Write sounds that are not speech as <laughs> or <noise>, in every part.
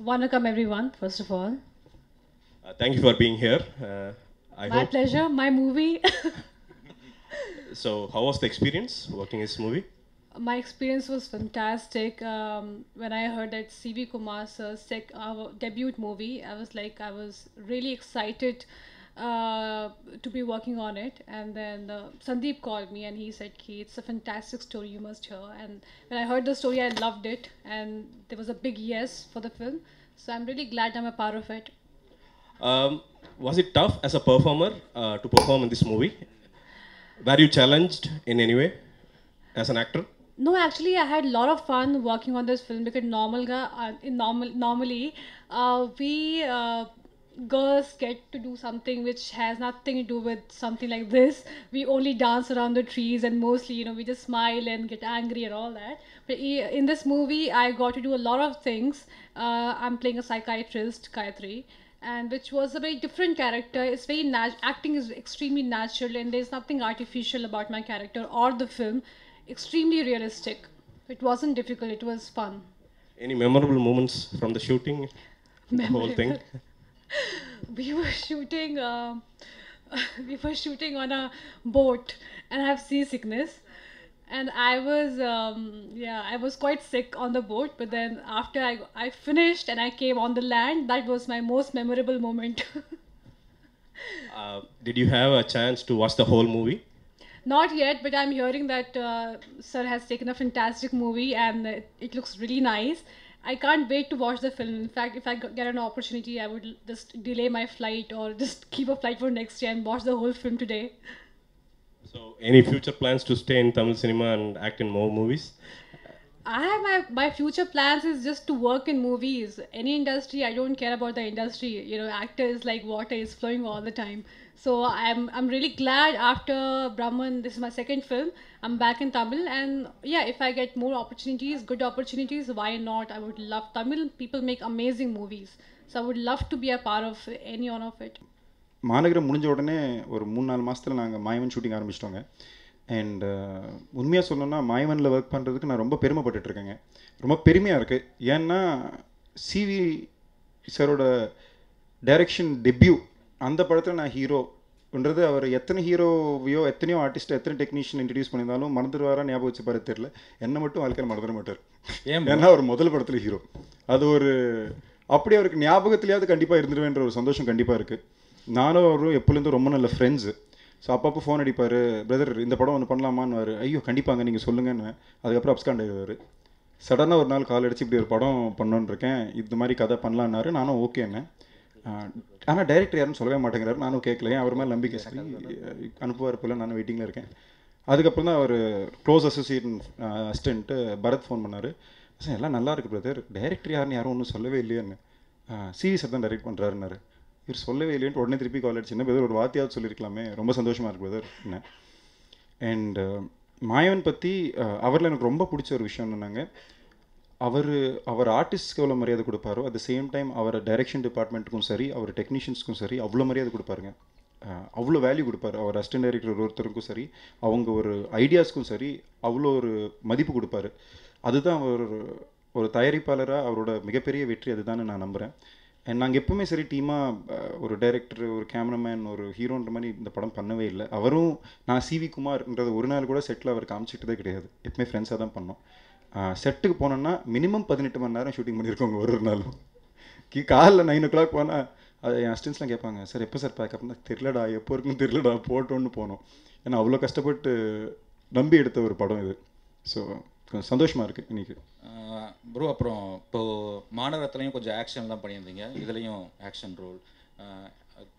Vanakkam, everyone, first of all. Uh, thank you for being here. Uh, I My hope. pleasure, my movie. <laughs> So, how was the experience working this movie? my experience was fantastic. Um, when I heard that C.V. Kumar's uh, sec- debut movie, I was like, I was really excited uh, to be working on it. And then uh, Sandeep called me and he said, Ki, it's a fantastic story, you must hear. And when I heard the story, I loved it. And there was a big yes for the film. So I'm really glad I'm a part of it. Um, was it tough as a performer uh, to perform in this movie? Were you challenged in any way as an actor? No, actually, I had a lot of fun working on this film because normal ga, uh, normal normally uh, we uh, girls get to do something which has nothing to do with something like this. We only dance around the trees and mostly, you know, we just smile and get angry and all that. But in this movie, I got to do a lot of things. Uh, I'm playing a psychiatrist, Gayatri, and which was a very different character. It's very nat- acting is extremely natural, and there's nothing artificial about my character or the film. Extremely realistic. It wasn't difficult. It was fun. Any memorable moments from the shooting? The whole thing? <laughs> we were shooting um <laughs> we were shooting on a boat and I have seasickness and I was um, yeah I was quite sick on the boat but then after I, I finished and I came on the land that was my most memorable moment. <laughs> Uh, did you have a chance to watch the whole movie? not yet but I'm hearing that uh, sir has taken a fantastic movie and it, it looks really nice I can't wait to watch the film. In fact, if I get an opportunity, I would just delay my flight or <laughs> just keep a flight for next year and watch the whole film today. So, any future plans to stay in Tamil cinema and act in more movies? I have my my future plans is just to work in movies. Any industry, I don't care about the industry. You know, actor is like water is flowing all the time. So I'm I'm really glad after Brahman, this is my second film. I'm back in Tamil, and yeah, if I get more opportunities, good opportunities, why not? I would love Tamil people make amazing movies. So I would love to be a part of any one of it. மாநகரம் முடிஞ்ச உடனே ஒரு மூணு நாலு மாதத்தில் நாங்கள் மாயவன் shooting ஆரம்பிச்சிட்டோங்க and உண்மையாக சொல்லணும்னா மாயவனில் ஒர்க் பண்ணுறதுக்கு நான் ரொம்ப பெருமைப்பட்டுட்ருக்கேங்க ரொம்ப பெருமையாக இருக்குது ஏன்னா சிவி சாரோட டைரக்ஷன் டெபியூ அந்த படத்தில் நான் ஹீரோ ஹீரோன்றது அவர் எத்தனை ஹீரோவையோ எத்தனையோ ஆர்டிஸ்ட் எத்தனை டெக்னீஷியன் இன்ட்ரடியூஸ் பண்ணியிருந்தாலும் மறந்துடுவாரா ஞாபகம் வச்சு பாரு தெரியல. என்னை மட்டும் வாழ்க்கையில் மறந்துட மாட்டார். ஏன் ஏன்னா அவர் முதல் படத்தில் ஹீரோ அது ஒரு அப்படி அவருக்கு ஞாபகத்திலேயாவது கண்டிப்பாக இருந்துருவேன்ற ஒரு சந்தோஷம் கண்டிப்பாக இருக்குது நானும் அவரும் எப்போலேருந்து ரொம்ப நல்ல ஃப்ரெண்ட்ஸு ஸோ அப்பப்போ ஃபோன் அடிப்பார் பிரதர் இந்த படம் ஒன்று பண்ணலாமான்னு ஐயோ கண்டிப்பாங்க நீங்கள் சொல்லுங்கன்னு அதுக்கப்புறம் அப்ஸ்காண்ட் ஆயிடுவார். சடனாக ஒரு நாள் கால் அடிச்சு இப்படி ஒரு படம் பண்ணோன்னு இருக்கேன் இந்த மாதிரி கதை பண்ணலான்னாரு நானும் ஓகேன்னு ஆனால் டைரக்டர் யாரும் சொல்லவே மாட்டேங்கிறாரு. நானும் கேட்கல ஏன்? அவர் மேலே நம்பிக்கை. சரி அனுப்புவார் போல. நானும் வெயிட்டிங்கில் இருக்கேன். அதுக்கப்புறம் தான் அவர் close associate assistant Bharath phone பண்ணார். சார் எல்லாம் நல்லா இருக்கு பிரதர் டைரக்டர் யாருன்னு யாரும் ஒன்றும் சொல்லவே இல்லையான்னு. சிவி சார் தான் டைரக்ட் பண்ணுறாருன்னாரு இவர் சொல்லவே இல்லைன்னு உடனே திருப்பி கால் அடிச்சு என்ன பிரதர் ஒரு வார்த்தையாவது சொல்லியிருக்கலாமே ரொம்ப சந்தோஷமாக இருக்கு பிரதர் என்ன? அண்ட் மாயவன் பற்றி அவரில் எனக்கு ரொம்ப பிடிச்ச ஒரு விஷயம் என்னன்னாங்க அவர் அவர் ஆர்டிஸ்ட்க்கு எவ்வளோ மரியாதை கொடுப்பாரோ அட் த சேம் டைம் அவர் டைரக்ஷன் டிபார்ட்மெண்ட்டுக்கும் சரி அவர் டெக்னீஷியன்ஸ்க்கும் சரி அவ்வளோ மரியாதை கொடுப்பாருங்க. அவ்வளோ வேல்யூ கொடுப்பாரு. அவர் அசிஸ்டன்ட் டைரக்டர் ஒருத்தருக்கும் சரி அவங்க ஒரு ஐடியாஸ்க்கும் சரி அவ்வளோ ஒரு மதிப்பு கொடுப்பாரு. அதுதான் அவர் ஒரு தயாரிப்பாளராக அவரோட மிகப்பெரிய வெற்றி அதுதான் நான் நம்புகிறேன் அண்ட் நாங்கள் எப்பவுமே சரி டீமாக ஒரு டைரக்டர் ஒரு கேமராமேன் ஒரு ஹீரோன்ற மாதிரி இந்த படம் பண்ணவே இல்லை. அவரும் நான் சிவி குமார்ன்றது ஒரு நாள் கூட செட்டில் அவர் காமிச்சிட்டதே கிடையாது. எப்பவுமே ஃப்ரெண்ட்ஸாக தான் பண்ணோம். செட்டுக்கு போனோன்னா மினிமம் பதினெட்டு மணி நேரம் ஷூட்டிங் பண்ணியிருக்கோங்க ஒரு ஒரு நாளும். கி காலைல நைன் ஓ கிளாக் போனால் அது என் அசிஸ்டன்ஸ்லாம் கேட்பாங்க சார் எப்போ சார் பேக்கப்னா தெரிலடா எப்போ இருக்குன்னு தெரிலடா போட்டோன்னு போனோம். ஏன்னா அவ்வளோ கஷ்டப்பட்டு நம்பி எடுத்த ஒரு படம் இது. ஸோ கொஞ்சம் சந்தோஷமாக இருக்குது இன்னைக்கு. ப்ரோ அப்புறம் இப்போது மாநகரத்துலையும் கொஞ்சம் ஆக்ஷன் தான் பண்ணியிருந்தீங்க. இதுலேயும் ஆக்ஷன் ரோல்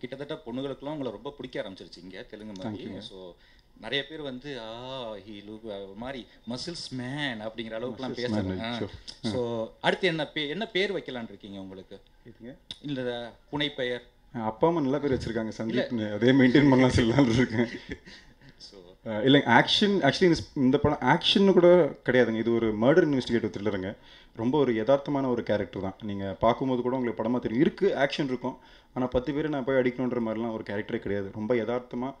கிட்டத்தட்ட பொண்ணுகளுக்கெல்லாம் உங்களை ரொம்ப பிடிக்க ஆரம்பிச்சிருச்சு இங்கே தெலுங்கு மாதிரி. ஸோ நிறைய பேர் வந்து ஆ ஹி லுக் மாதிரி மசில்ஸ் மேன் அப்படிங்கிற அளவுக்குலாம் பேசுறாங்க. ஸோ அடுத்து என்ன பே என்ன பேர் வைக்கலான்னு இருக்கீங்க உங்களுக்கு? இல்லை புனைப்பெயர். அப்பா அம்மா நல்ல பேர் வச்சுருக்காங்க சந்தீப்னு அதே மெயின்டைன் பண்ணலாம் சொல்லலாம்னு இருக்கேன் இல்லைங்க ஆக்ஷன் ஆக்சுவலி இந்த படம் ஆக்ஷன் கூட கிடையாதுங்க. இது ஒரு மர்டர் இன்வெஸ்டிகேட்டிவ் த்ரில்லருங்க ரொம்ப ஒரு யதார்த்தமான ஒரு கேரக்டர் தான். நீங்கள் பார்க்கும்போது கூட உங்களுக்கு படமாக தெரியும். இருக்குது ஆக்ஷன் இருக்கும். ஆனால் பத்து பேர் நான் போய் அடிக்கணுன்ற மாதிரிலாம் ஒரு கேரக்டரே கிடையாது. ரொம்ப யதார்த்தமாக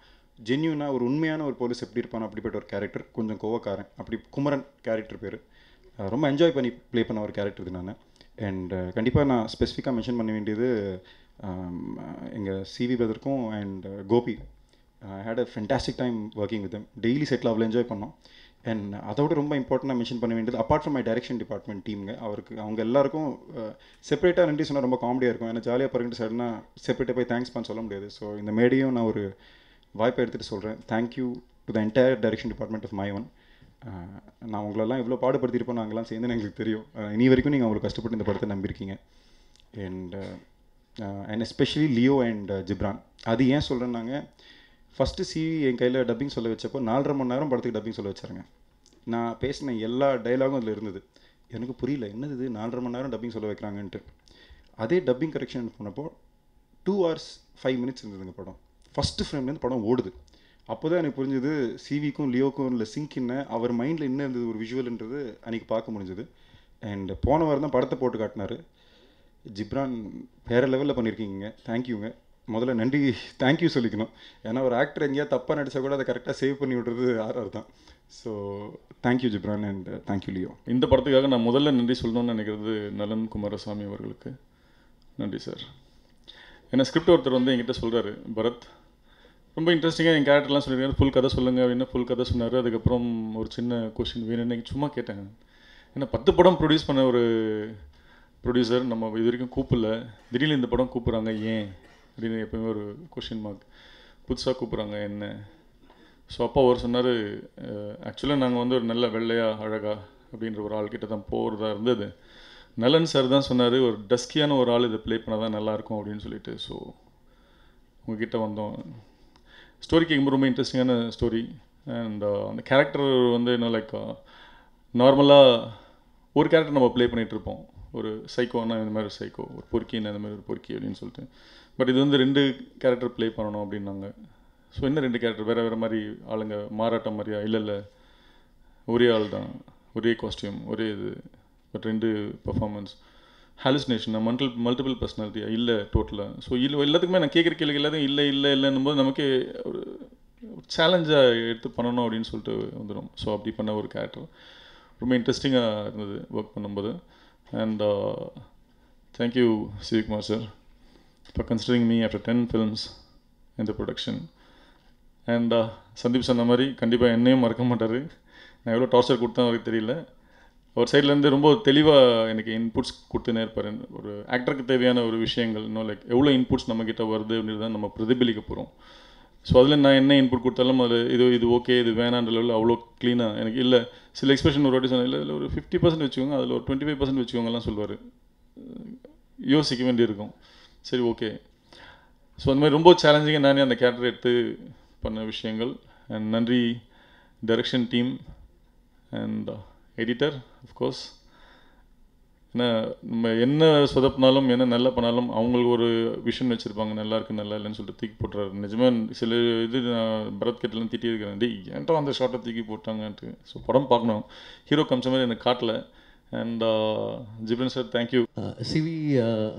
ஜென்யூனாக ஒரு உண்மையான ஒரு போலீஸ் எப்படி இருப்பானோ அப்படிப்பட்ட ஒரு கேரக்டர் கொஞ்சம் கோவக்காரன். அப்படி குமரன் கேரக்டர் பேர். ரொம்ப என்ஜாய் பண்ணி ப்ளே பண்ண ஒரு கேரக்டர் இது நான். அண்ட் கண்டிப்பாக நான் ஸ்பெசிஃபிக்காக மென்ஷன் பண்ண வேண்டியது எங்கள் CV பிரதருக்கும் and Gopi. I had a fantastic time working with daily settle அவ்வளோ என்ஜாய் பண்ணோம். அண்ட் அதோட ரொம்ப இம்பார்ட்டண்ட்டாக மென்ஷன் பண்ண வேண்டியது apart from my direction department டீமுங்க அவருக்கு அவங்க எல்லாருக்கும் செப்பரேட்டாக ரெண்டு சொன்னால் ரொம்ப காமெடியாக இருக்கும். ஏன்னா ஜாலியாக பிறகு சடனாக செப்பரேட்டாக போய் தேங்க்ஸ் பண்ண சொல்ல முடியாது. ஸோ இந்த மேடையும் நான் ஒரு வாய்ப்பை எடுத்துகிட்டு சொல்கிறேன் thank you to the entire direction department of my own நான் உங்களெல்லாம் எவ்வளோ பாடுபடுத்தியிருப்போம். நாங்கள்லாம் சேர்ந்து எங்களுக்கு தெரியும். இனி வரைக்கும் நீங்கள் அவ்வளோ கஷ்டப்பட்டு இந்த படத்தை நம்பியிருக்கீங்க. And and especially Leo and Ghibran அது ஏன் சொல்கிறேன்னாங்க ஃபஸ்ட்டு சிவி என் கையில் டப்பிங் சொல்ல வச்சப்போ நாலரை மணி நேரம் படத்துக்கு டப்பிங் சொல்ல வச்சாருங்க. நான் பேசின எல்லா டைலாகும் அதில் இருந்தது. எனக்கு புரியல என்னது இது? நாலரை மணி நேரம் டப்பிங் சொல்ல வைக்கிறாங்கன்ட்டு. அதே டப்பிங் கரெக்ஷன் பண்ணப்போ டூ ஹவர்ஸ் ஃபைவ் மினிட்ஸ் இருந்ததுங்க படம். ஃபஸ்ட்டு ஃப்ரேம்லேருந்து படம் ஓடுது. அப்போ தான் எனக்கு புரிஞ்சது சிவிக்கும் லியோக்கும் இல்லை சிங்க் என்ன அவர் மைண்டில் என்ன இருந்தது ஒரு விஷுவல்ன்றது அன்றைக்கி பார்க்க முடிஞ்சது. அண்ட் போன வாரம் தான் படத்தை போட்டு காட்டினாரு. ஜிப்ரான் வேறு லெவலில் பண்ணியிருக்கீங்க தேங்க்யூங்க முதல்ல நன்றி தேங்க்யூ சொல்லிக்கணும். ஏன்னா ஒரு ஆக்டர் எங்கேயா தப்பாக நடிச்சா கூட அதை கரெக்டாக சேவ் பண்ணி விடுறது ஆர்ஆர் தான். So thank you Ghibran and thank you Leo இந்த படத்துக்காக நான் முதல்ல நன்றி சொல்லணும்னு நினைக்கிறது நலன் குமாரசாமி அவர்களுக்கு. நன்றி சார் ஏன்னா ஸ்கிரிப்ட் ஒருத்தர் வந்து என்கிட்ட சொல்கிறாரு பரத் ரொம்ப இன்ட்ரெஸ்டிங்காக என் கேரக்டர்லாம் சொல்லியிருக்காரு. ஃபுல் கதை சொல்லுங்கள் அப்படின்னு ஃபுல் கதை சொன்னார். அதுக்கப்புறம் ஒரு சின்ன கொஷின் வேணும்னு சும்மா கேட்டேன் ஏன்னா பத்து படம் ப்ரொடியூஸ் பண்ண ஒரு ப்ரொடியூசர் நம்ம இது வரைக்கும் கூப்பிடல. திடீர்னு இந்த படம் கூப்பிட்றாங்க ஏன்? அப்படின்னு எப்போயுமே ஒரு கொஷின் மார்க் புதுசாக கூப்பிட்றாங்க என்ன? ஸோ அப்பா அவர் சொன்னார் ஆக்சுவலாக நாங்கள் வந்து ஒரு நல்ல வெள்ளையாக அழகா அப்படின்ற ஒரு ஆள்கிட்ட தான் போகிறதா இருந்தது. நலன் சார் தான் சொன்னார் ஒரு டஸ்கியான ஒரு ஆள் இதை ப்ளே பண்ணால் தான் நல்லாயிருக்கும் அப்படின்னு சொல்லிட்டு. ஸோ உங்ககிட்ட வந்தோம். ஸ்டோரி கேட்கும்போது ரொம்ப இன்ட்ரெஸ்டிங்கான ஸ்டோரி அண்ட் அந்த கேரக்டர் வந்து என்ன லைக் நார்மலாக uh, ஒரு கேரக்டர் நம்ம ப்ளே பண்ணிகிட்ருப்போம் ஒரு சைக்கோன்னா இந்த மாதிரி ஒரு சைக்கோ ஒரு பொறுக்கின்னு இந்த மாதிரி ஒரு பொறுக்கி அப்படின்னு சொல்லிட்டு. பட் இது வந்து ரெண்டு கேரக்டர் ப்ளே பண்ணணும் அப்படின்னாங்க. ஸோ என்ன ரெண்டு கேரக்டர் வேறு வேறு மாதிரி ஆளுங்க மாறாட்டம் மாதிரியா? இல்லை இல்லை. ஒரே ஆள் தான். ஒரே காஸ்டியூம் ஒரே இது. பட் ரெண்டு பர்ஃபாமன்ஸ் ஹாலுசினேஷன் மல்டி மல்டிபிள் பர்சனாலிட்டியா இல்லை டோட்டலாக ஸோ இல்லை எல்லாத்துக்குமே நான் கேட்குற கேள்வி எல்லாத்தையும் இல்லை இல்லை இல்லைன்னும் போது நமக்கு ஒரு சேலஞ்சாக எடுத்து பண்ணணும் அப்படின்னு சொல்லிட்டு வந்துடும். ஸோ அப்படி பண்ண ஒரு கேரக்டர் ரொம்ப இன்ட்ரெஸ்டிங்காக இருந்தது ஒர்க் பண்ணும்போது. And thank you Sivakumar sir for considering me after ten films இந்த ப்ரொடக்ஷன் அண்ட் சந்தீப் சொன்ன மாதிரி கண்டிப்பாக என்னையும் மறக்க மாட்டார். நான் எவ்வளோ டார்ச்சர் கொடுத்தேன் அவருக்கு தெரியல. அவர் சைட்லேருந்து ரொம்ப தெளிவாக எனக்கு இன்புட்ஸ் கொடுத்துனே இருப்பார். ஒரு ஆக்டருக்கு தேவையான ஒரு விஷயங்கள் இன்னும் லைக் எவ்வளோ இன்புட்ஸ் நம்மக்கிட்ட வருது அப்படின்றத நம்ம பிரதிபலிக்க போகிறோம் ஸோ அதில் நான் என்ன இன்புட் கொடுத்தாலும் அது இது இது ஓகே இது வேணான்ற லெவலில் அவ்வளோ க்ளீனாக எனக்கு இல்லை. சில எக்ஸ்பிரஷன் ஒரு வாட்டி சொன்னேன் இல்லை இல்லை ஒரு ஃபிஃப்டி பர்சன்ட் வச்சுக்கோங்க அதில் ஒரு டுவெண்ட்டி ஃபைவ் பர்சன்ட் வச்சுக்கோங்கலாம் சொல்லுவார் யோசிக்க வேண்டியிருக்கும். சரி ஓகே ஸோ அந்த மாதிரி ரொம்ப சேலஞ்சிங்காக நானே அந்த கேரக்டர் எடுத்து பண்ண விஷயங்கள். அண்ட் நன்றி direction team and editor of course ஏன்னா நம்ம என்ன சொதப்பினாலும் என்ன நல்லா பண்ணாலும் அவங்களுக்கு ஒரு விஷன் வச்சுருப்பாங்க நல்லா இருக்கு நல்லா இல்லைன்னு சொல்லிட்டு தூக்கி போட்டுறாரு. நிஜமே சில இது நான் பரத் கிட்டலாம் திட்டியிருக்கிறேன் டேய் ஏன்டா அந்த ஷார்ட்டை தூக்கி போட்டாங்கன்ட்டு. ஸோ படம் பார்க்கணும். ஹீரோ கம்ச மாதிரி எனக்கு காட்டல. And Ghibran sir thank you CV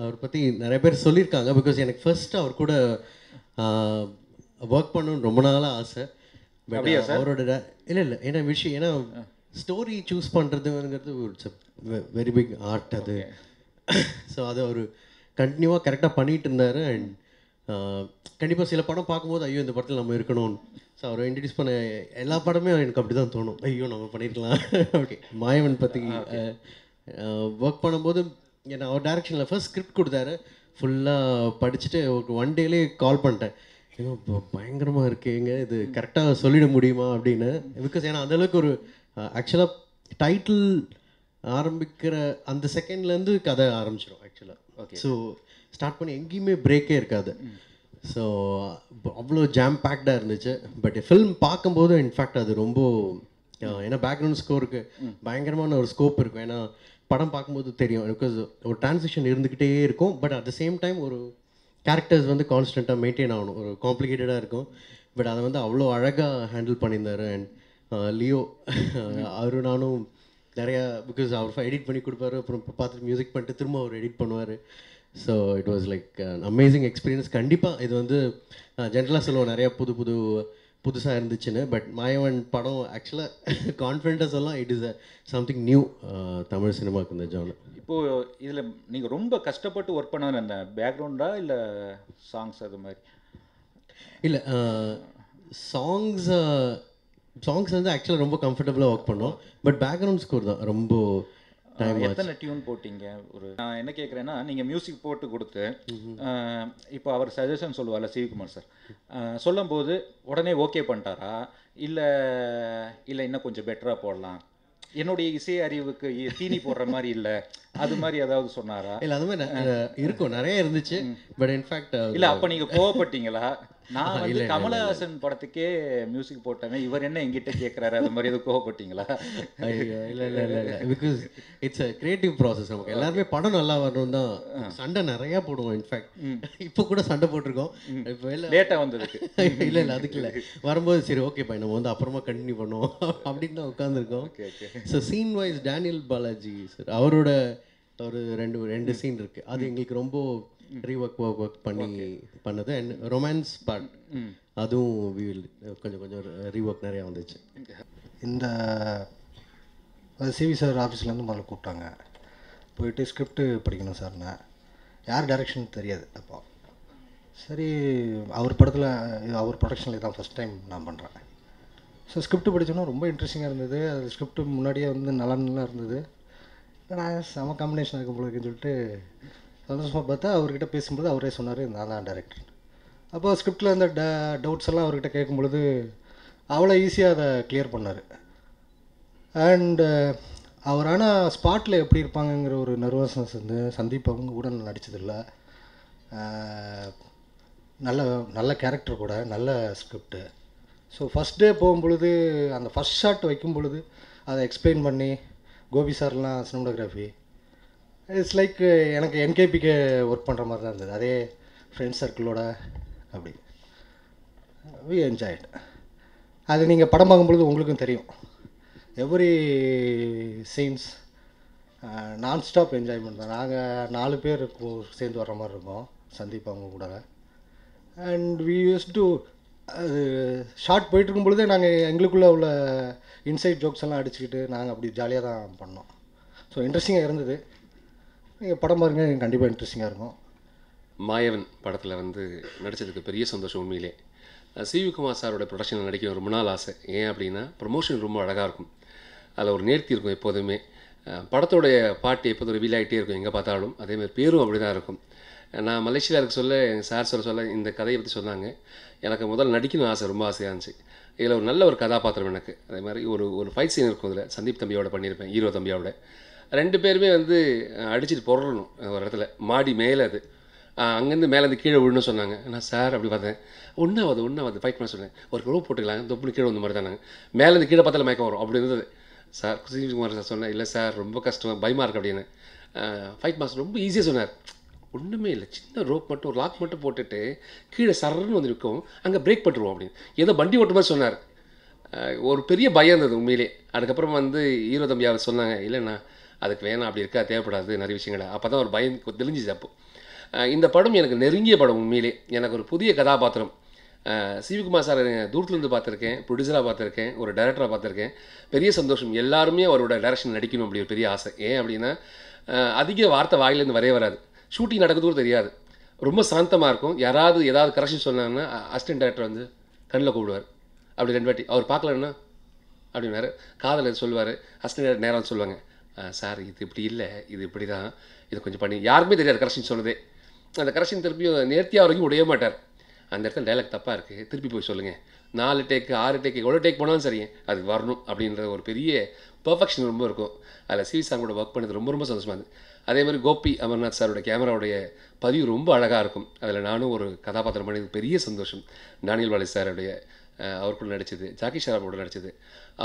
அவர் பற்றி நிறைய பேர் சொல்லியிருக்காங்க. பிகாஸ் எனக்கு ஃபர்ஸ்ட் அவர் கூட ஒர்க் பண்ணணும்னு ரொம்ப நாளாக ஆசை. பட் அவரோட இல்லை இல்லை. ஏன்னா விஷயம் ஏன்னா ஸ்டோரி சூஸ் பண்ணுறதுங்கிறது ஒரு வெரி பிக் ஆர்ட் அது. ஸோ அதை அவர் கண்டினியூவாக கரெக்டாக பண்ணிகிட்டு இருந்தார் அண்ட் கண்டிப்பாக சில படம் பார்க்கும்போது ஐயோ இந்த படத்தில் நம்ம இருக்கணும்னு ஸோ அவரை இன்ட்ரடியூஸ் பண்ண எல்லா படமே எனக்கு அப்படி தான் தோணும். ஐயோ நம்ம பண்ணியிருக்கலாம் ஓகே <laughs> மாயவன் பற்றி ஒர்க் பண்ணும்போது ஏன்னா அவர் டேரக்ஷனில் ஃபர்ஸ்ட் ஸ்கிரிப்ட் கொடுத்தாரு. ஃபுல்லாக படிச்சுட்டு ஒன் டேலேயே கால் பண்ணிட்டேன். ஏங்க பயங்கரமாக இருக்குங்க. இது கரெக்டாக சொல்லிட முடியுமா அப்படின்னு. பிகாஸ் ஏன்னா அந்தளவுக்கு ஒரு ஆக்சுவலாக டைட்டில் ஆரம்பிக்கிற அந்த செகண்ட்லேருந்து கதை ஆரம்பிச்சிடும் ஆக்சுவலாக ஸோ ஸ்டார்ட் பண்ணி எங்கேயுமே பிரேக்கே இருக்காது. ஸோ அவ்வளோ ஜாம் பேக்டாக இருந்துச்சு. பட் ஃபில்ம் பார்க்கும்போது இன்ஃபேக்ட் அது ரொம்ப ஏன்னா பேக்ரவுண்ட் ஸ்கோருக்கு பயங்கரமான ஒரு ஸ்கோப் இருக்கும். ஏன்னா படம் பார்க்கும்போது தெரியும். பிகாஸ் ஒரு டிரான்சிஷன் இருந்துக்கிட்டே இருக்கும். But at the same time ஒரு கேரக்டர்ஸ் வந்து கான்ஸ்டண்ட்டாக மெயின்டைன் ஆகணும். ஒரு காம்ப்ளிகேட்டடாக இருக்கும். பட் அதை வந்து அவ்வளோ அழகாக ஹேண்டில் பண்ணியிருந்தார். And Leo. அவரு நானும் நிறையா பிகாஸ் அவர் எடிட் பண்ணி கொடுப்பாரு. அப்புறம் பார்த்துட்டு மியூசிக் பண்ணிட்டு திரும்ப அவர் எடிட் பண்ணுவார். So it was like amazing experience கண்டிப்பாக இது வந்து ஜென்ரலாக சொல்லுவோம் நிறையா புது புது புதுசாக இருந்துச்சுன்னு. பட் மாயவன் படம் ஆக்சுவலாக கான்ஃபிடண்ட்டாக சொல்லலாம் it is a something new Tamil சினிமாவுக்கு இந்த ஜானர் இப்போது இதில் நீங்கள் ரொம்ப கஷ்டப்பட்டு ஒர்க் பண்ணது என்ன பேக்ரவுண்டா இல்லை சாங்ஸ் அது மாதிரி? இல்லை சாங்ஸ் சாங்ஸ் வந்து ஆக்சுவலாக ரொம்ப கம்ஃபர்டபுளாக ஒர்க் பண்ணோம். பட் பேக்ரவுண்ட் ஸ்கோர் தான். ரொம்ப எத்தனை டியூன் போட்டீங்க? ஒரு நான் என்ன கேட்குறேன்னா நீங்கள் மியூசிக் போட்டு கொடுத்து இப்போ அவர் சஜஷன் சொல்லுவார்ல சிவிகுமார் சார் சொல்லும்போது உடனே ஓகே பண்ணிட்டாரா? இல்லை இல்லை இன்னும் கொஞ்சம் பெட்டராக போடலாம். என்னுடைய இசை அறிவுக்கு தீனி போடுற மாதிரி இல்லை. அது மாதிரி ஏதாவது சொன்னாரா? இல்லை அது மாதிரி இருக்கும். நிறைய இருந்துச்சு. பட் இன்ஃபேக்ட் இல்ல அப்ப நீங்க கோவப்பட்டீங்களா? நான் வந்து கமலஹாசன் படத்துக்கே மியூசிக் போட்டேன் இவர் என்ன எங்கிட்ட கேக்குறாரு? அது மாதிரி எதுவும் கோவப்பட்டீங்களா? ஐயோ இல்லை இல்லை இல்லை இல்லை. Because it's a creative process நமக்கு. எல்லாருமே படம் நல்லா வரணும் தான் சண்டை நிறையா போடுவோம் இன்ஃபேக்ட் இப்போ கூட சண்டை போட்டிருக்கோம். இப்போ இல்லை. லேட்டா வந்ததுக்கு இல்லை <laughs> இல்லை அதுக்கு இல்லை. வரும்போது சரி ஓகே பை நம்ம வந்து அப்புறமா கண்டினியூ பண்ணுவோம். அப்படின்னு தான் உட்காந்துருக்கோம் so scene wise Daniel Balaji sir அவரோட ஒரு ரெண்டு ரெண்டு சீன் இருக்கு. அது எங்களுக்கு ரொம்ப ரீஒர்க் ஒர்க் ஒர்க் பண்ணி பண்ணது. அண்ட் ரொமான்ஸ் பார்ட் அதுவும் will கொஞ்சம் கொஞ்சம் ரீஒர்க் நிறையா வந்துச்சு. இந்த சிவி சார் ஆஃபீஸ்லேருந்து முதல்ல கூப்பிட்டாங்க. போயிட்டு ஸ்கிரிப்ட் படிக்கணும் சார்னு யார் டைரக்ஷன் தெரியாது அப்போ. சரி அவர் படத்தில் அவர் ப்ரொடக்ஷனில் தான் ஃபஸ்ட் டைம் நான் பண்ணுறேன் ஸோ ஸ்கிரிப்ட் படித்தோன்னா ரொம்ப இன்ட்ரெஸ்டிங்காக இருந்தது. அது ஸ்கிரிப்ட் முன்னாடியே வந்து நல்லா நல்லா இருந்தது. நான் செம காம்பினேஷன் இருக்கும் போல இருக்குன்னு சொல்லிட்டு சந்தோஷமாக பார்த்தா அவர்கிட்ட பேசும்போது அவரே சொன்னார் நான் தான் டேரக்டர் அப்போ ஸ்கிரிப்டில் அந்த ட டவுட்ஸ் எல்லாம் அவர்கிட்ட கேட்கும்பொழுது அவ்வளோ ஈஸியாக அதை கிளியர் பண்ணார். அண்டு அவர் ஆனால் ஸ்பாட்டில் எப்படி இருப்பாங்கங்கிற ஒரு நர்வஸ்னஸ் வந்து சந்தீப் அவங்க கூட நடித்ததில்லை நடிச்சதில்ல. நல்ல நல்ல கேரக்டர் கூட நல்ல ஸ்கிரிப்டு ஸோ ஃபஸ்ட் டே போகும்பொழுது அந்த ஃபஸ்ட் ஷாட் வைக்கும் பொழுது அதை எக்ஸ்பிளைன் பண்ணி கோபி சார்லாம் சினிமோகிராஃபி இட்ஸ் லைக் uh, எனக்கு என்கேபிக்கு ஒர்க் பண்ணுற மாதிரி தான் இருந்தது. அதே ஃப்ரெண்ட்ஸ் சர்க்கிளோட அப்படி. வி என்ஜாய் அது நீங்கள் படம் பார்க்கும்பொழுது உங்களுக்கும் தெரியும். எவ்ரி சீன்ஸ் நான் ஸ்டாப் என்ஜாய்மெண்ட் தான். நாங்கள் நாலு பேர் சேர்ந்து வர்ற மாதிரி இருக்கோம். சந்தீப் அவங்க கூட. அண்ட் வி யூஸ் டு அது ஷார்ட் போயிட்டு இருக்கும் பொழுதே நாங்கள் எங்களுக்குள்ளே உள்ள இன்சைட் ஜோக்ஸ் எல்லாம் அடிச்சுக்கிட்டு நாங்கள் அப்படி ஜாலியாக தான் பண்ணோம். ஸோ இன்ட்ரெஸ்டிங்காக இருந்தது. நீங்கள் படம் பாருங்க கண்டிப்பாக இன்ட்ரெஸ்டிங்காக இருக்கும். மாயவன் படத்தில் வந்து நடித்ததுக்கு பெரிய சந்தோஷம் உண்மையிலே. சிவிகுமார் குமார் சாரோட ப்ரொடக்ஷனில் நடிக்க ரொம்ப நாள் ஆசை. ஏன் அப்படின்னா ப்ரொமோஷன் ரொம்ப அழகாக இருக்கும். அதில் ஒரு நேர்த்தி இருக்கும் எப்போதுமே. படத்தோடைய பாட்டு எப்போதும் ரிவீல் ஆகிட்டே இருக்கும் எங்கே பார்த்தாலும். அதேமாதிரி பேரும் அப்படி தான் இருக்கும் நான் மலேசியாவில் இருக்க சொல்ல எங்கள் சார் சொல்ல சொல்ல இந்த கதையை பற்றி சொன்னாங்க. எனக்கு முதல்ல நடிக்கணும் ஆசை ரொம்ப ஆசையாக இருந்துச்சு. இதில் ஒரு நல்ல ஒரு கதாபாத்திரம் எனக்கு. அதே மாதிரி ஒரு ஒரு ஃபைட் சீன் இருக்கும் இதில். சந்தீப் தம்பியோட பண்ணியிருப்பேன் ஹீரோ தம்பியோட. ரெண்டு பேருமே வந்து அடிச்சுட்டு அடிச்சிட்டு பொருளணும் ஒரு இடத்துல. மாடி மேலே அது. அங்கேருந்து மேலேருந்து கீழே விழுன்னு சொன்னாங்க. நான் சார் அப்படி பார்த்தேன். ஒன்றாவது ஒன்றாவது ஃபைட் பண்ண சொன்னேன் ஒரு ரோப் போட்டுக்கலாம். தொப்புனு கீழே வந்த மாதிரி நாங்கள் மேலேருந்து கீழே பார்த்தாலும் மயக்கம் வரும். அப்படி இருந்தது. சார் குமார் சார் சொன்னேன் இல்லை சார் ரொம்ப கஷ்டம். பயமாக இருக்கு அப்படின்னு. ஃபைட் மாஸ்டர் ரொம்ப ஈஸியாக சொன்னார். ஒன்றுமே இல்லை. சின்ன ரோப் மட்டும் ஒரு லாக் மட்டும் போட்டுட்டு கீழே சரன்னு வந்து நிற்கும். அங்கே பிரேக் பண்ணிடுவோம் அப்படின்னு. ஏதோ வண்டி ஓட்டு மாதிரி சொன்னார். ஒரு பெரிய பயம் இருந்தது உண்மையிலே. அதுக்கப்புறம் வந்து ஹீரோ தம்பி அவர் சொன்னாங்க இல்லைண்ணா அதுக்கு வேணாம் அப்படி இருக்கா தேவைப்படாது நிறைய விஷயங்களை. அப்போ தான் ஒரு பயம் தெரிஞ்சிச்சு அப்போ. இந்த படம் எனக்கு நெருங்கிய படம் உண்மையிலே. எனக்கு ஒரு புதிய கதாபாத்திரம். சிவிகுமார் சிவகுமார் சார் தூரத்துலேருந்து பார்த்துருக்கேன் ப்ரொடியூசராக பார்த்துருக்கேன் ஒரு டைரக்டராக பார்த்துருக்கேன். பெரிய சந்தோஷம். எல்லாருமே அவரோட டைரக்ஷன் நடிக்கணும் அப்படி ஒரு பெரிய ஆசை. ஏன் அப்படின்னா அதிக வார்த்தை வாயிலேருந்து வரவே வராது. ஷூட்டிங் நடக்குது தெரியாது. ரொம்ப சாந்தமாக இருக்கும். யாராவது ஏதாவது கரெக்ஷன் சொன்னாங்கன்னா அசிஸ்டன்ட் டேரக்டர் வந்து கண்ணில் கூப்பிடுவார். அப்படி ரெண்டு வாட்டி. அவர் பார்க்கலன்னா அப்படின்னாரு காதல் சொல்லுவார். அசிஸ்டன்ட் நேரம் சொல்லுவாங்க. சார் இது இப்படி இல்லை இது இப்படி தான் இது கொஞ்சம் பண்ணி யாருக்குமே தெரியாது கரெக்ஷன் சொன்னதே அந்த கரெக்ஷன் திருப்பியும் நேர்த்தியாக வரைக்கும் உடைய மாட்டார். அந்த இடத்துல டைலாக் தப்பாக இருக்குது திருப்பி போய் சொல்லுங்கள் நாலு டேக்கு ஆறு டேக்கு எவ்வளோ டேக் போனாலும் சரி அது வரணும் அப்படின்ற ஒரு பெரிய பர்ஃபெக்ஷன் ரொம்ப இருக்கும். அதில் சிவி சார் கூட ஒர்க் பண்ணது ரொம்ப ரொம்ப சந்தோஷமாக இருந்தது. அதே மாதிரி கோபி அமர்நாத் சாரோட கேமராவுடைய பதிவு ரொம்ப அழகாக இருக்கும். அதில் நானும் ஒரு கதாபாத்திரம் பண்ணது பெரிய சந்தோஷம். டானியல் வாலி சாருடைய அவர் கூட நடிச்சது. ஜாக்கி ஷராப் கூட நடிச்சது.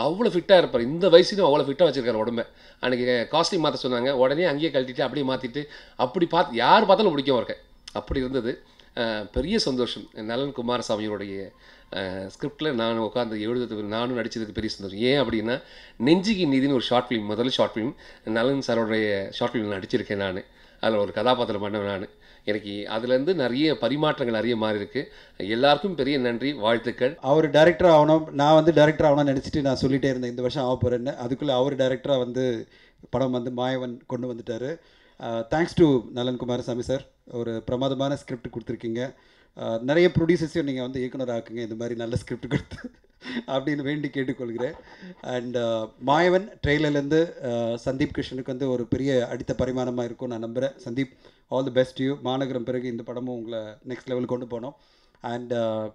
அவ்வளோ ஃபிட்டாக இருப்பார். இந்த வயசுலையும் அவ்வளோ ஃபிட்டாக வச்சிருக்காரு உடம்பு. அன்றைக்கி காஸ்ட்யூம் மாற்ற சொன்னாங்க. உடனே அங்கேயே கழட்டிட்டு அப்படியே மாற்றிட்டு அப்படி பார்த்து யார் பார்த்தாலும் பிடிக்கும் அவருக்கு. அப்படி இருந்தது. பெரிய சந்தோஷம். நலன் குமாரசாமியோடைய ஸ்கிரிப்டில் நான் உட்காந்து எழுதுறதுக்கு நானும் நடித்ததுக்கு பெரிய சந்தோஷம். ஏன் அப்படின்னா நெஞ்சிக்கு நீதினு ஒரு ஷார்ட் ஃபிலிம் முதல்ல ஷார்ட் ஃபிலிம் நலன் சாரோடைய ஷார்ட் ஃபிலிம் நடிச்சிருக்கேன் நான். அதில் ஒரு கதாபாத்திரம் பண்ணேன் நான். எனக்கு அதுலேருந்து நிறைய பரிமாற்றங்கள் நிறைய மாறி இருக்கு. எல்லாருக்கும் பெரிய நன்றி வாழ்த்துக்கள். அவர் டேரக்டர் ஆகணும். நான் வந்து டேரக்டர் ஆகணும்னு நினச்சிட்டு நான் சொல்லிட்டே இருந்தேன் இந்த வருஷம் ஆக போகிறேன்னு அதுக்குள்ளே அவர் டேரக்டராக வந்து படம் வந்து மாயவன் கொண்டு வந்துட்டார். தேங்க்ஸ் டு நலன் குமாரசாமி சார் ஒரு பிரமாதமான ஸ்கிரிப்ட் கொடுத்துருக்கீங்க. நிறைய ப்ரொடியூசர்ஸையும் நீங்கள் வந்து இயக்குனர் ஆக்குங்க. இந்த மாதிரி நல்ல ஸ்கிரிப்ட் கொடுத்து அப்படின்னு வேண்டி கேட்டுக்கொள்கிறேன். அண்ட் மாயவன் ட்ரெயிலர்லேருந்து சந்தீப் கிருஷ்ணனுக்கு வந்து ஒரு பெரிய அடித்த பரிமாணமாக இருக்கும் நான் நம்புகிறேன் Sandeep all the best you Maanagaram பிறகு இந்த படமும் உங்களை நெக்ஸ்ட் லெவலுக்கு கொண்டு போனோம் அண்ட் uh,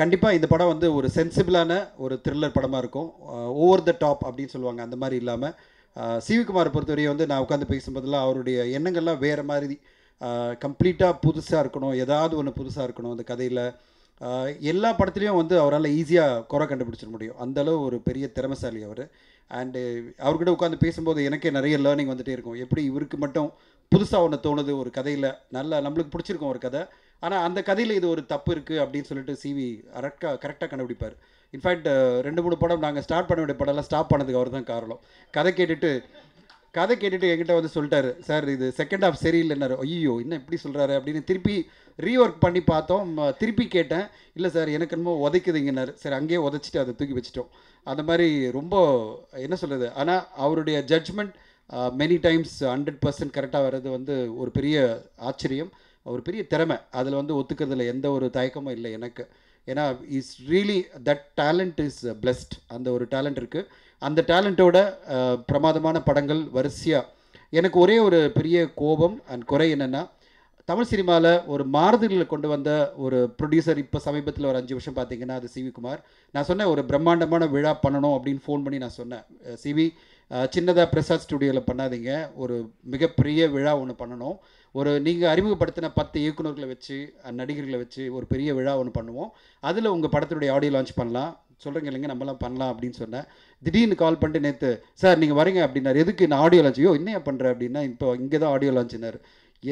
கண்டிப்பாக இந்த படம் வந்து ஒரு சென்சிபிளான ஒரு த்ரில்லர் படமாக இருக்கும். ஓவர் த டாப் அப்படின்னு சொல்லுவாங்க. அந்த மாதிரி இல்லாமல் uh, சிவிகுமாரை பொறுத்தவரையும் வந்து நான் உட்காந்து பேசும்போதெல்லாம் அவருடைய எண்ணங்கள்லாம் வேறு மாதிரி uh, கம்ப்ளீட்டாக புதுசாக இருக்கணும். ஏதாவது ஒன்று புதுசாக இருக்கணும் அந்த கதையில். எல்லா படத்துலையும் வந்து அவரால் ஈஸியாக குறை கண்டுபிடிச்சிட முடியும். அந்தளவு ஒரு பெரிய திறமைசாலி அவர். அண்டு அவர்கிட்ட உட்காந்து பேசும்போது எனக்கே நிறைய லேர்னிங் வந்துட்டே இருக்கும். எப்படி இவருக்கு மட்டும் புதுசாக ஒன்று தோணுது ஒரு கதையில் நல்லா நம்மளுக்கு பிடிச்சிருக்கும் ஒரு கதை. ஆனால் அந்த கதையில் இது ஒரு தப்பு இருக்குது அப்படின்னு சொல்லிட்டு சிவி கரெக்டாக கரெக்டாக கண்டுபிடிப்பார். இன்ஃபேக்ட் ரெண்டு மூணு படம் நாங்கள் ஸ்டார்ட் பண்ண வேண்டிய படம்லாம் ஸ்டாப் பண்ணதுக்கு அவர் தான் காரணம். கதை கேட்டுட்டு கதை கேட்டுட்டு என்கிட்ட வந்து சொல்லிட்டாரு சார் இது செகண்ட் ஹாஃப் சரியில்லைன்னாரு. ஐயோ இன்னும் இப்படி சொல்கிறாரு அப்படின்னு திருப்பி ரீஒர்க் பண்ணி பார்த்தோம். திருப்பி கேட்டேன் இல்லை சார் எனக்கு என்னமோ உதைக்குதுங்கன்னாரு. சரி அங்கேயே உதைச்சிட்டு அதை தூக்கி வச்சிட்டோம். அந்த மாதிரி ரொம்ப என்ன சொல்கிறது ஆனால் அவருடைய judgement many times hundred percent கரெக்டாக வர்றது வந்து ஒரு பெரிய ஆச்சரியம் ஒரு பெரிய திறமை. அதில் வந்து ஒத்துக்கிறதுல எந்த ஒரு தயக்கமும் இல்லை எனக்கு. ஏன்னா is really that talent is blessed. அந்த ஒரு டேலண்ட் இருக்குது அந்த டேலண்ட்டோட பிரமாதமான படங்கள் வரிசையாக எனக்கு ஒரே ஒரு பெரிய கோபம் அண்ட் குறை என்னென்னா தமிழ் சினிமாவில் ஒரு மாறுதல்களை கொண்டு வந்த ஒரு ப்ரொடியூசர் இப்போ சமீபத்தில் ஒரு அஞ்சு வருஷம் பார்த்தீங்கன்னா அது சிவி குமார். நான் சொன்னேன் ஒரு பிரம்மாண்டமான விழா பண்ணணும் அப்படின்னு ஃபோன் பண்ணி நான் சொன்னேன். சிவி சின்னதாக பிரசாத் ஸ்டுடியோவில் பண்ணாதீங்க. ஒரு மிகப்பெரிய விழா ஒன்று பண்ணணும். ஒரு நீங்கள் அறிமுகப்படுத்தின பத்து இயக்குனர்களை வச்சு நடிகர்களை வச்சு ஒரு பெரிய விழா ஒன்று பண்ணுவோம். அதில் உங்கள் படத்தினுடைய ஆடியோ லான்ச் பண்ணலாம். சொல்கிறீங்க இல்லைங்க நம்மளாம் பண்ணலாம் அப்படின்னு சொன்னேன். திடீர்னு கால் பண்ணிட்டு நேற்று சார் நீங்கள் வரீங்க அப்படின்னாரு. எதுக்கு நான் ஆடியோ லான்ச்? ஐயோ என்னையா பண்ணுறேன் அப்படின்னா இப்போ இங்கே தான் ஆடியோ லான்ச்னார்.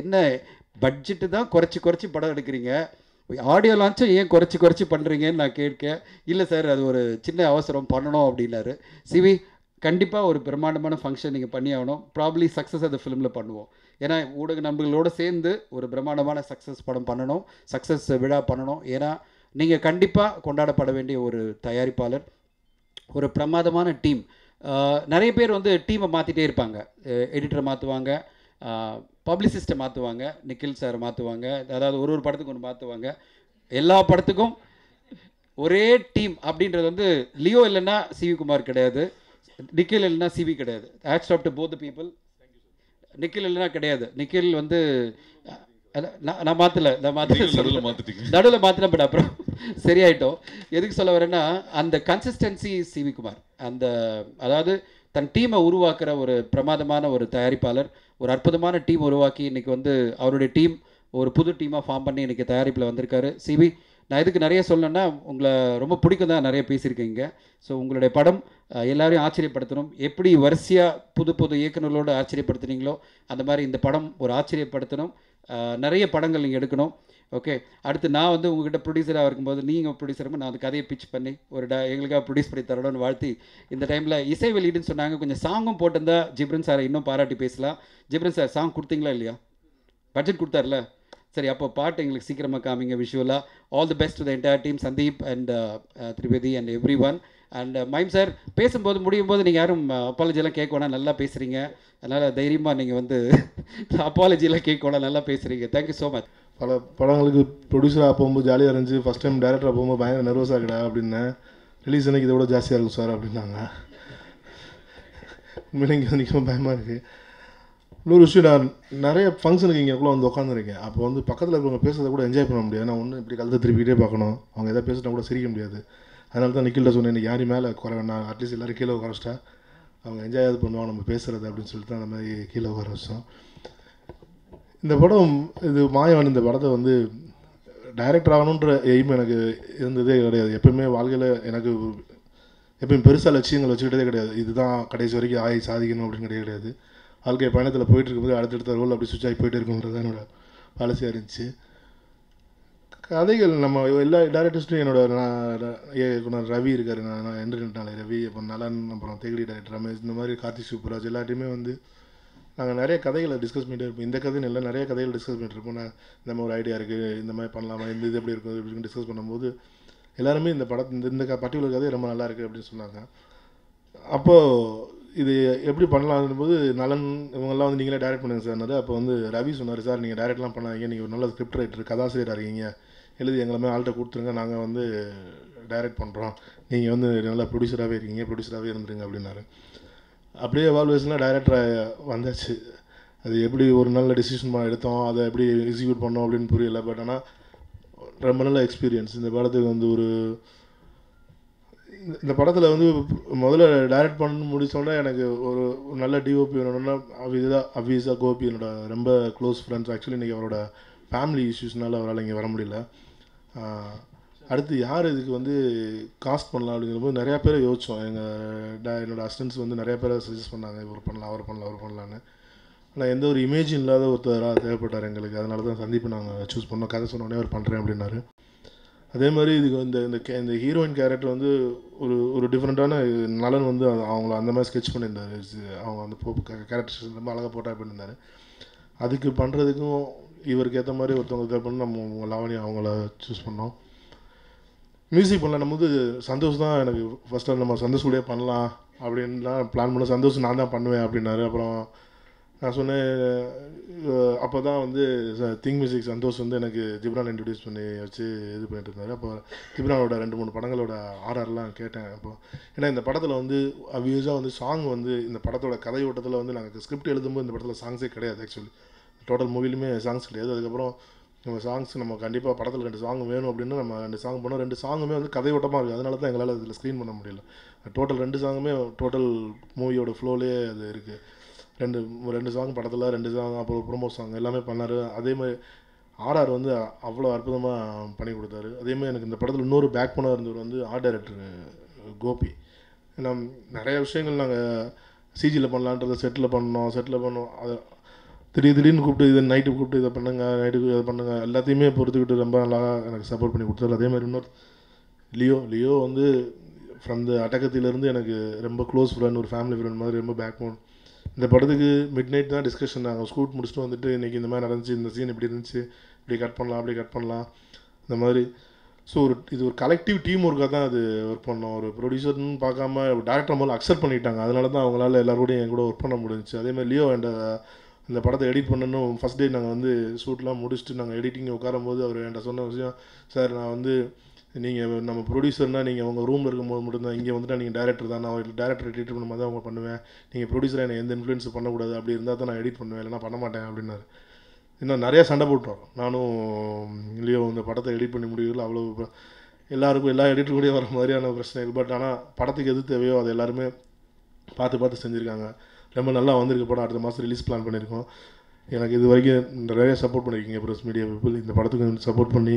என்ன பட்ஜெட்டு தான் குறைச்சி குறைச்சி படம் எடுக்கிறீங்க? ஆடியோ லான்ச்சும் ஏன் குறைச்சி குறைச்சி பண்ணுறீங்கன்னு நான் கேட்க இல்லை சார் அது ஒரு சின்ன அவசரம் பண்ணணும் அப்படின்னாரு. சிவி கண்டிப்பாக ஒரு பிரம்மாண்டமான ஃபங்க்ஷன் நீங்கள் பண்ணி ஆகணும். ப்ராப்ளி சக்ஸஸ் அந்த ஃபிலிமில் பண்ணுவோம். ஏன்னா ஊடக நண்பர்களோடு சேர்ந்து ஒரு பிரம்மாண்டமான சக்ஸஸ் படம் பண்ணணும். சக்ஸஸ் விழா பண்ணணும். ஏன்னா நீங்கள் கண்டிப்பாக கொண்டாடப்பட வேண்டிய ஒரு தயாரிப்பாளர் ஒரு பிரமாதமான டீம் நிறைய பேர் வந்து டீமை மாற்றிட்டே இருப்பாங்க. எடிட்டரை மாற்றுவாங்க பப்ளிசிஸ்ட்டை மாற்றுவாங்க நிக்கில் சார் மாற்றுவாங்க அதாவது ஒரு ஒரு படத்துக்கு ஒன்று மாற்றுவாங்க எல்லா படத்துக்கும் ஒரே டீம் அப்படின்றது வந்து லியோ இல்லைன்னா சிவி குமார் கிடையாது. நிக்கில் இல்லைன்னா சிவி கிடையாது. Hats off to both people Nikhil இல்லைன்னா கிடையாது. நிக்கில் வந்து நான் மாற்றல நான் மாற்ற நடுவுல மாத்திட்டீங்க. நடுவில் மாற்றின பட் அப்புறம் சரியாயிட்டோம். எதுக்கு சொல்ல வரேன்னா அந்த கன்சிஸ்டன்சி சிவி குமார். அந்த அதாவது தன் டீமை உருவாக்குற ஒரு பிரமாதமான ஒரு தயாரிப்பாளர் ஒரு அற்புதமான டீம் உருவாக்கி இன்னைக்கு வந்து அவருடைய டீம் ஒரு புது டீமாக ஃபார்ம் பண்ணி இன்னைக்கு தயாரிப்பில் வந்திருக்காரு. சிவி நான் இதுக்கு நிறைய சொல்லணும்னா உங்களை ரொம்ப பிடிக்கும் தான் நிறைய பேசியிருக்கீங்க. ஸோ உங்களுடைய படம் எல்லாரையும் ஆச்சரியப்படுத்தணும். எப்படி வரிசையாக புது புது இயக்குநர்களோடு ஆச்சரியப்படுத்துனீங்களோ அந்த மாதிரி இந்த படம் ஒரு ஆச்சரியப்படுத்தணும். நிறைய படங்கள் நீங்கள் எடுக்கணும். ஓகே அடுத்து நான் வந்து உங்ககிட்ட ப்ரொடியூசராக இருக்கும்போது நீங்கள் ப்ரொடியூசரும் நான் அந்த கதையை பிச் பண்ணி ஒரு ட எங்களுக்காக ப்ரொடியூஸ் பண்ணி தரணும்னு வாழ்த்தி இந்த டைமில் இசை வெளியீடுன்னு சொன்னாங்க. கொஞ்சம் சாங்கும் போட்டிருந்தா ஜிப்ரன் சாரை இன்னும் பாராட்டி பேசலாம். ஜிப்ரன் சார் சாங் கொடுத்தீங்களா இல்லையா? பட்ஜெட் கொடுத்தார்ல? சரி அப்போ பாட்டு எங்களுக்கு சீக்கிரமாக காமிங்க விஷுவலாக all the best to the entire team Sandeep and Trivedi and everyone and mime sir பேசும்போது முடியும் போது நீங்கள் யாரும் uh, அப்பாலஜிலாம் கேட்க வேணாம் நல்லா பேசுகிறீங்க அதனால் தைரியமாக நீங்கள் வந்து <laughs> அப்பாலஜிலாம் கேட்க வேணாம் நல்லா பேசுகிறீங்க தேங்க்யூ ஸோ மச் பல படங்களுக்கு ப்ரொடியூசராக போகும்போது ஜாலியாக இருந்துச்சு. ஃபஸ்ட் டைம் டேரக்டராக போகும்போது பயங்கர நர்வஸாக இருக்கடா அப்படின்னேன். ரிலீஸ் அன்னைக்கு இதை விட ஜாஸ்தியாக இருக்கும் சார் அப்படின்னாங்க. உண்மையிலே இங்கே நிற்கும் பயமாக இருக்குது இன்னொரு விஷயம் நான் நிறைய ஃபங்க்ஷனுக்கு இங்கேக்குள்ளே வந்து உட்காந்துருக்கேன் அப்போ வந்து பக்கத்தில் இருக்கிறவங்க பேசுறதை கூட என்ஜாய் பண்ண முடியாது. நான் ஒன்று இப்படி கழுத்தை திருப்பிக்கிட்டே பார்க்கணும். அவங்க எதாவது பேசினா கூட சிரிக்க முடியாது. அதனால தான் நிக்கில்ட சொன்னேன் இன்னைக்கு யாரும் மேலே குறை வேணாம். அட்லீஸ்ட் எல்லோரும் கீழே உட்காரச்சிட்டா அவங்க என்ஜாய் அது பண்ணுவாங்க நம்ம பேசுகிறது அப்படின்னு சொல்லிட்டு அந்த மாதிரி கீழே உட்கார வச்சோம். இந்த படம் இது மாயவன் இந்த படத்தை வந்து டைரக்டர் ஆகணுன்ற எய்ம் எனக்கு இருந்ததே கிடையாது. எப்பயுமே வாழ்க்கையில் எனக்கு எப்பயும் பெருசாக லட்சியங்கள் வச்சுக்கிட்டதே கிடையாது. இதுதான் கடைசி வரைக்கும் ஆகி சாதிக்கணும் அப்படின்னு கிடையாது கிடையாது. வாழ்க்கை பயணத்தில் போயிட்டு இருக்கும்போது அடுத்தடுத்த ரோல் அப்படி சுவிச் ஆகி போயிட்டு இருக்குன்றது தான் என்னோட பாலிசியாக இருந்துச்சு. கதைகள் நம்ம எல்லா டேரக்டர்ஸ்ட்டும் என்னோட நான் ர- ரவி இருக்கார். நான் நான் ரவி அப்புறம் நலன் அப்புறம் தேகடி டேரக்டர் ரமேஷ் இந்த மாதிரி கார்த்திக் சூப்பராஜ் எல்லாத்தையுமே வந்து நாங்கள் நிறைய கதைகளை டிஸ்கஸ் பண்ணிட்டு இருப்போம். இந்த கதைன்னு இல்லை நிறைய கதைகள் டிஸ்கஸ் பண்ணிட்டு இருப்போம். நான் இந்த மாதிரி ஒரு ஐடியா இருக்குது இந்த மாதிரி பண்ணலாமா இந்த இது எப்படி இருக்கும் இப்படின்னு டிஸ்கஸ் பண்ணும்போது எல்லாருமே இந்த படத்து இந்த இந்த பர்டிகுலர் கதை ரொம்ப நல்லா இருக்குது அப்படின்னு சொன்னாங்க. அப்போது இது எப்படி பண்ணலாம்னு போது நலன் இவங்கெல்லாம் வந்து நீங்களே டைரக்ட் பண்ணுங்க சார். அப்போ வந்து ரவி சொன்னார் சார் நீங்கள் டைரக்ட்லாம் பண்ணாதீங்க. நீங்கள் ஒரு நல்ல ஸ்கிரிப்ட் ரைட்டர் கதாசிரியராக இருக்கீங்க. எழுதி எங்களுமே ஆள்கிட்ட கொடுத்துருங்க. நாங்கள் வந்து டைரக்ட் பண்ணுறோம் நீங்கள் வந்து நல்லா ப்ரொடியூசராகவே இருக்கீங்க. ப்ரொடியூசராகவே இருந்துருங்க அப்படின்னாரு. அப்படியே எவால்வேஷனாக டைரக்டராக வந்தாச்சு. அது எப்படி ஒரு நல்ல டிசிஷன் எடுத்தோம் அதை எப்படி எக்ஸிக்யூட் பண்ணோம் அப்படின்னு புரியல. பட் ஆனால் ரொம்ப நல்ல எக்ஸ்பீரியன்ஸ் இந்த படத்துக்கு வந்து ஒரு இந்த- இந்த படத்தில் வந்து முதல்ல டைரக்ட் பண்ணு முடிச்சோடனே எனக்கு ஒரு ஒரு நல்ல டிஓபி வேணும்னா அவிதா அவிசா கோபி என்னோட ரொம்ப க்ளோஸ் ஃப்ரெண்ட்ஸ் ஆக்சுவலி இன்றைக்கி அவரோட ஃபேமிலி இஷ்யூஸ்னால அவரால் இங்கே வர முடியல. அடுத்து யார் இதுக்கு வந்து காஸ்ட் பண்ணலாம் அப்படிங்கிறபோது நிறையா பேர் யோசித்தோம் எங்கள் என்னோடய அசிஸ்டன்ஸ் வந்து நிறைய பேரை சஜஸ்ட் பண்ணாங்க. இவர் பண்ணலாம் அவர் பண்ணலாம் அவர் பண்ணலான்னு. ஆனால் எந்த ஒரு இமேஜும் இல்லாத ஒருத்தராக தேவைப்பட்டார் எங்களுக்கு. அதனால தான் சந்தீப் நாங்கள் சூஸ் பண்ணோம். கதை சொன்னோடனே அவர் பண்ணுறேன் அப்படின்னாரு. அதே மாதிரி இதுக்கு இந்த இந்த கே- இந்த ஹீரோயின் கேரக்டர் வந்து ஒரு ஒரு டிஃப்ரெண்ட்டான நலன் வந்து அவங்கள அந்த மாதிரி ஸ்கெட்ச் பண்ணியிருந்தாரு. அவங்க அந்த கேரக்டர்ஸ் ரொம்ப அழகாக போட்டா பண்ணியிருந்தாரு. அதுக்கு பண்ணுறதுக்கும் இவருக்கு ஏற்ற மாதிரி ஒருத்தவங்க தேவை பண்ணி நம்ம லாவணி அவங்கள சூஸ் பண்ணோம். மியூசிக் பண்ணலாம் போது சந்தோஷ் தான் எனக்கு ஃபஸ்ட்டு நம்ம சந்தோஷ் கூடயே பண்ணலாம் அப்படின்லாம் பிளான் பண்ண சந்தோஷம் நான் தான் பண்ணுவேன் அப்படின்னாரு. அப்புறம் நான் சொன்னேன் அப்போ தான் வந்து திங் மியூசிக் சந்தோஷ் வந்து எனக்கு ஜிப்ரான் இன்ட்ரடியூஸ் பண்ணி வச்சு இது பண்ணிட்டு இருந்தார். அப்போ ஜிப்ரானோட ரெண்டு மூணு படங்களோட ஆர்ஆர்லாம் கேட்டேன். அப்போ ஏன்னா இந்த படத்தில் வந்து அவ்யூஸாக வந்து சாங் வந்து இந்த படத்தோட கதை ஓட்டத்தில் வந்து நாங்கள் ஸ்கிரிப்ட் எழுதும்போது இந்த படத்தில் சாங்ஸே கிடையாது ஆக்சுவலி டோட்டல் மூவிலுமே சாங்ஸ் கிடையாது. அதுக்கப்புறம் நம்ம சாங்ஸ் நம்ம கண்டிப்பாக படத்தில் ரெண்டு சாங் வேணும் அப்படின்னு நம்ம ரெண்டு சாங் பண்ணோம் ரெண்டு சாங்குமே வந்து கதையோட்டமாக இருக்குது அதனால தான் எங்களால் இதில் ஸ்க்ரீன் பண்ண முடியல. டோட்டல் ரெண்டு சாங்குமே டோட்டல் மூவியோட ஃப்ளோலேயே அது இருக்குது ரெண்டு ரெண்டு சாங் படத்தில் ரெண்டு சாங் அப்புறம் ப்ரோமோ சாங் எல்லாமே பண்ணார். அதே மாதிரி ஆர்ஆர் வந்து அவ்வளோ அற்புதமாக பண்ணி கொடுத்தாரு. அதே மாதிரி எனக்கு இந்த படத்தில் இன்னொரு பேக் போனாக இருந்தவர் வந்து ஆர்ட் டைரக்டர் கோபி. ஏன்னா நிறைய விஷயங்கள் நாங்கள் சிஜியில் பண்ணலான்றதை செட்டில் பண்ணோம் செட்டில் பண்ணோம். அது திடீர் திடீர்னு கூப்பிட்டு இதை நைட்டு கூப்பிட்டு இதை பண்ணுங்க நைட்டுக்கு இதை பண்ணுங்க எல்லாத்தையுமே பொறுத்துக்கிட்டு ரொம்ப நல்லா எனக்கு சப்போர்ட் பண்ணி கொடுத்தாரு. அதே மாதிரி இன்னொரு லியோ லியோ வந்து ஃப்ரம் த அட்டகத்திலேருந்து எனக்கு ரொம்ப க்ளோஸ் ஃப்ரெண்ட் ஒரு ஃபேமிலி ஃப்ரெண்ட் மாதிரி ரொம்ப பேக் போன் இந்த படத்துக்கு மிட் நைட் தான் டிஸ்கஷன் நாங்கள் ஸ்கூட் முடிச்சுட்டு வந்துட்டு இன்றைக்கி இந்த மாதிரி நடந்துச்சு இந்த சீன் இப்படி இருந்துச்சு இப்படி கட் பண்ணலாம் அப்படி கட் பண்ணலாம் இந்த மாதிரி. ஸோ ஒரு இது ஒரு கலெக்டிவ் டீம் ஒர்க்காக தான் அது ஒர்க் பண்ணோம். ஒரு ப்ரொடியூசர்னு பார்க்காம டேரக்டர் முதல்ல அக்செப்ட் பண்ணிட்டாங்க. அதனால தான் அவங்களால எல்லாரோடையும் என் கூட ஒர்க் பண்ண முடிஞ்சுச்சு. அதே மாதிரி லியோ என்ட இந்த படத்தை எடிட் பண்ணணும். ஃபஸ்ட் டே நாங்கள் வந்து ஷூட்லாம் முடிச்சுட்டு நாங்கள் எடிட்டிங் உட்காரும்போது அவர் என்கிட்ட சொன்ன விஷயம் சார் நான் வந்து நீங்கள் நம்ம ப்ரொடியூசர்னால் நீங்கள் உங்கள் ரூமில் இருக்கும்போது மட்டும்தான் இங்கே வந்துட்டு நீங்கள் டேரக்டர் தான்? நான் டேரக்டர் எடிட் பண்ணும்போது தான் அவங்க பண்ணுவேன். நீங்கள் ப்ரொடியூசராக என்னை எந்த இன்ஃப்ளூயன்ஸ் பண்ணக்கூடாது? அப்படி இருந்தால் தான் நான் எடிட் பண்ணுவேன். இல்லைனா பண்ண மாட்டேன் அப்படின்னாரு. இன்னும் நிறையா சண்டை போட்டோம். நானும் இல்லையோ இந்த படத்தை எடிட் பண்ணி முடியல அவ்வளோ எல்லாருக்கும் எல்லா எடிட்டர் கூடயும் வர மாதிரியான பிரச்சனை இருக்குது பட் ஆனால் படத்துக்கு எது தேவையோ அது எல்லாருமே பார்த்து பார்த்து செஞ்சுருக்காங்க. ரொம்ப நல்லா வந்திருக்கு படம். அடுத்த மாதம் ரிலீஸ் பிளான் பண்ணியிருக்கோம். எனக்கு இது வரைக்கும் நிறைய சப்போர்ட் பண்ணியிருக்கீங்க ப்ரெஸ் மீடியா பீப்புள் இந்த படத்துக்கு சப்போர்ட் பண்ணி